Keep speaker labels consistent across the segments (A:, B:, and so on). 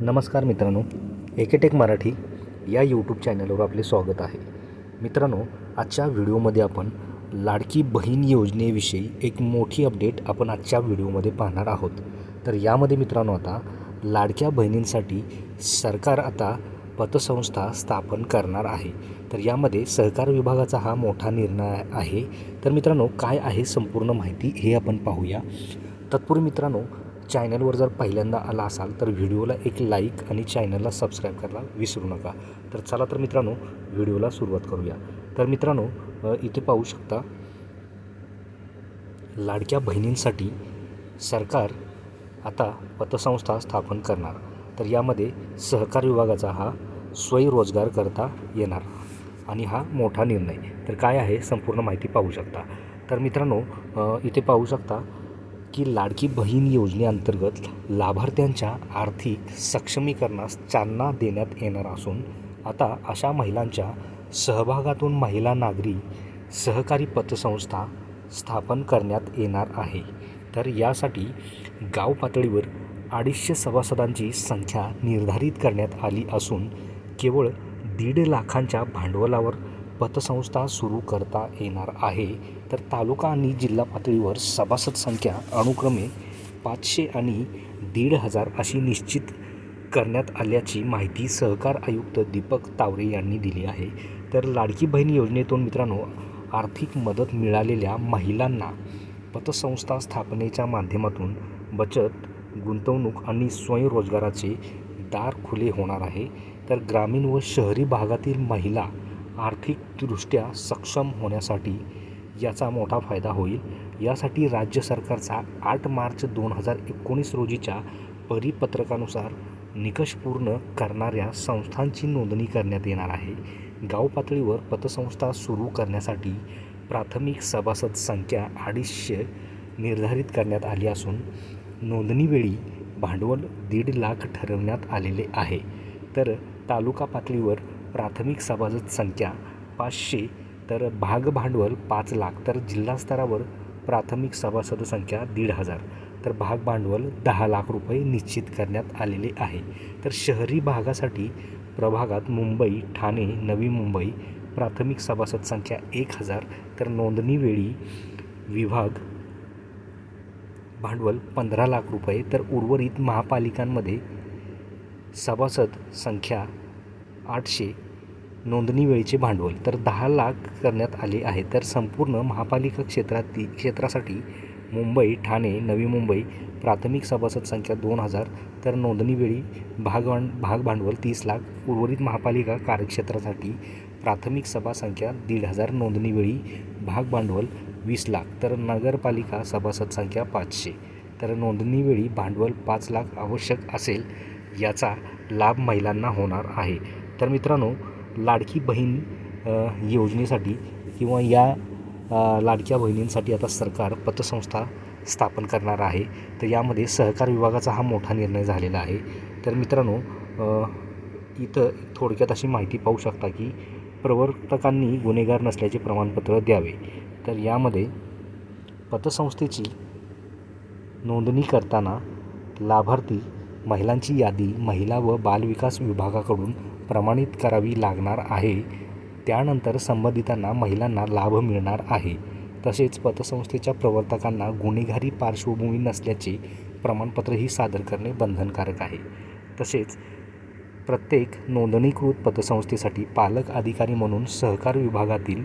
A: नमस्कार मित्रांनो एकेटेक मराठी या यूट्यूब चॅनलवर आपले स्वागत आहे. मित्रांनो आजच्या व्हिडिओमध्ये आपण लाडकी बहीण योजनेविषयी एक मोठी अपडेट आपण आजच्या व्हिडिओमध्ये पाहणार आहोत. तर यामध्ये मित्रांनो आता लाडक्या बहिणींसाठी सरकार आता पतसंस्था स्थापन करणार आहे. तर यामध्ये सहकार विभागाचा हा मोठा निर्णय आहे. तर मित्रांनो काय आहे संपूर्ण माहिती हे आपण पाहूया. तत्पूर्वी मित्रांनो चॅनलवर जर पहिल्यांदा आला असाल तर व्हिडिओला एक लाईक आणि चॅनलला सबस्क्राईब करायला विसरू नका. तर चला तर मित्रांनो व्हिडिओला सुरुवात करूया. तर मित्रांनो इथे पाहू शकता लाडक्या बहिणींसाठी सरकार आता पतसंस्था स्थापन करणार. तर यामध्ये सहकार विभागाचा हा स्वयंरोजगार करता येणार आणि हा मोठा निर्णय. तर काय आहे संपूर्ण माहिती पाहू शकता. तर मित्रांनो इथे पाहू शकता की लाडकी बहीण योजनेअंतर्गत लाभार्थ्यांच्या आर्थिक सक्षमीकरणास चालना देण्यात येणार असून आता अशा महिलांच्या सहभागातून महिला नागरी सहकारी पतसंस्था स्थापन करण्यात येणार आहे. तर यासाठी गाव पातळीवर अडीचशे सभासदांची संख्या निर्धारित करण्यात आली असून केवळ दीड लाखांच्या भांडवलावर पतसंस्था सुरू करता येणार आहे. तर तालुका आणि जिल्हा पातळीवर सभासद संख्या अनुक्रमे पाचशे आणि दीड हजार अशी निश्चित करण्यात आल्याची माहिती सहकार आयुक्त दीपक तावरे यांनी दिली आहे. तर लाडकी बहीण योजनेतून मित्रांनो आर्थिक मदत मिळालेल्या महिलांना पतसंस्था स्थापनेच्या माध्यमातून बचत गुंतवणूक आणि स्वयंरोजगाराचे दार खुले होणार आहे. तर ग्रामीण व शहरी भागातील महिला आर्थिकदृष्ट्या सक्षम होण्यासाठी याचा मोठा फायदा होईल. यासाठी राज्य सरकारचा आठ मार्च दोन हजार एकोणीस रोजीच्या परिपत्रकानुसार निकष पूर्ण करणाऱ्या संस्थांची नोंदणी करण्यात येणार आहे. गाव पातळीवर पतसंस्था सुरू करण्यासाठी प्राथमिक सभासद संख्या अडीचशे निर्धारित करण्यात आली असून नोंदणीवेळी भांडवल दीड लाख ठरवण्यात आलेले आहे. तर तालुका पातळीवर प्राथमिक सभासद संख्या पाचशे तर भाग भांडवल पाच लाख तर जिल्हा स्तरावर प्राथमिक सभासद संख्या दीड हजार तर भाग भांडवल दहा लाख रुपये निश्चित करण्यात आलेले आहे. तर शहरी भागासाठी प्रभागात मुंबई ठाणे नवी मुंबई प्राथमिक सभासद संख्या एक हजार तर नोंदणीवेळी विभाग भांडवल पंधरा लाख रुपये तर उर्वरित महापालिकांमध्ये सभासद संख्या आठशे नोंदणीवेळीचे भांडवल तर दहा लाख करण्यात आले आहे. तर संपूर्ण महापालिका क्षेत्रातील क्षेत्रासाठी मुंबई ठाणे नवी मुंबई प्राथमिक सभासद संख्या दोन हजार तर नोंदणीवेळी भाग भाग भांडवल तीस लाख उर्वरित महापालिका कार्यक्षेत्रासाठी प्राथमिक सभा संख्या दीड हजार नोंदणीवेळी भाग भांडवल वीस लाख तर नगरपालिका सभासद संख्या पाचशे. तर नोंदणीवेळी भांडवल पाच लाख आवश्यक असेल याचा लाभ महिलांना होणार आहे. तर मित्रांनो लाडकी बहीण योजनेसाठी किंवा या लाडक्या बहिणींसाठी आता सरकार पतसंस्था स्थापन करणार आहे. तर यामध्ये सहकार विभागाचा हा मोठा निर्णय झालेला आहे. तर मित्रांनो इथं थोडक्यात अशी माहिती पाहू शकता की प्रवर्तकांनी गुन्हेगार नसल्याचे प्रमाणपत्र द्यावे. तर यामध्ये पतसंस्थेची नोंदणी करताना लाभार्थी महिलांची यादी महिला व बालविकास विभागाकडून प्रमाणित करावी लागणार आहे. त्यानंतर संबंधितांना महिलांना लाभ मिळणार आहे. तसेच पतसंस्थेच्या प्रवर्तकांना गुन्हेगारी पार्श्वभूमी नसल्याचे प्रमाणपत्रही सादर करणे बंधनकारक आहे. तसेच प्रत्येक नोंदणीकृत पतसंस्थेसाठी पालक अधिकारी म्हणून सहकार विभागातील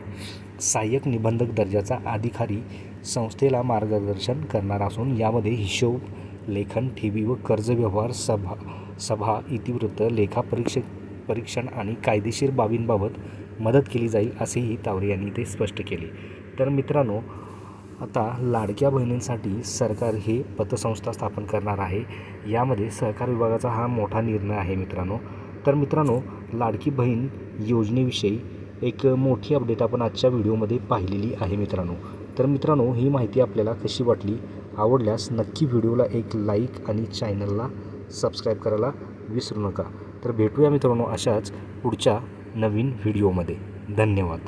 A: सहाय्यक निबंधक दर्जाचा अधिकारी संस्थेला मार्गदर्शन करणार असून यामध्ये हिशोब लेखन ठेवी व कर्ज व्यवहार सभा सभा इतिवृत्त लेखापरीक्षक परीक्षण आणि कायदेशीर बाबींबाबत मदत केली जाईल असेही तावरे यांनी ते स्पष्ट केले. तर मित्रांनो आता लाडक्या बहिणींसाठी सरकार हे पतसंस्था स्थापन करणार आहे. यामध्ये सहकार विभागाचा हा मोठा निर्णय आहे मित्रांनो. तर मित्रांनो लाडकी बहीण योजनेविषयी एक मोठी अपडेट आपण आजच्या व्हिडिओमध्ये पाहिलेली आहे मित्रांनो. तर मित्रांनो ही माहिती आपल्याला कशी वाटली आवडल्यास नक्की व्हिडिओला एक लाईक आणि चॅनलला सबस्क्राईब करायला विसरू नका. तर भेटूया मित्रांनो अशाच पुढच्या नवीन व्हिडिओमध्ये. धन्यवाद.